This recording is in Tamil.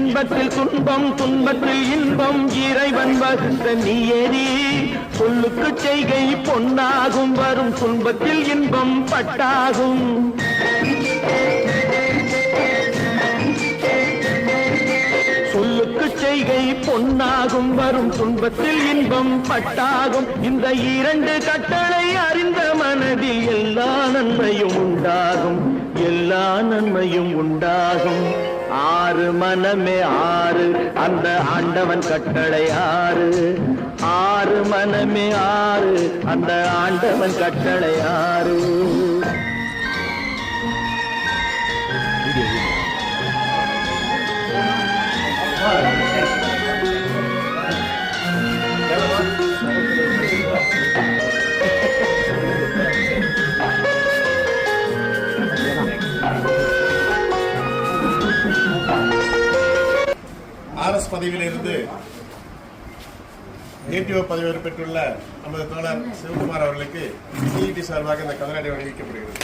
இன்பத்தில் துன்பம் துன்பத்தில் இன்பம். இறைவன் வகுத்த நீயேறி சொல்லுக்கு செய்கை பொன்னாகும். வரும் துன்பத்தில் இன்பம் பட்டாகும். சொல்லுக்கு செய்கை பொன்னாகும். வரும் துன்பத்தில் இன்பம் பட்டாகும். இந்த இரண்டு கட்டளை அறிந்த மனதில் எல்லா நன்மையும் உண்டாகும். எல்லா நன்மையும் உண்டாகும். ஆறு மனமே ஆறு அந்த ஆண்டவன் கட்டளை ஆறு. ஆறு மனமே ஆறு அந்த ஆண்டவன் கட்டளை ஆறு. ஆர்எஸ் பதவியில் இருந்து ஏடிஓ பதவியேற்பெற்றுள்ள பெற்றுள்ள நமது தோழர் சிவகுமார் அவர்களுக்கு சிஇடி சார்பாக இந்த கதராடை வழங்கிக்கப்படுகிறது.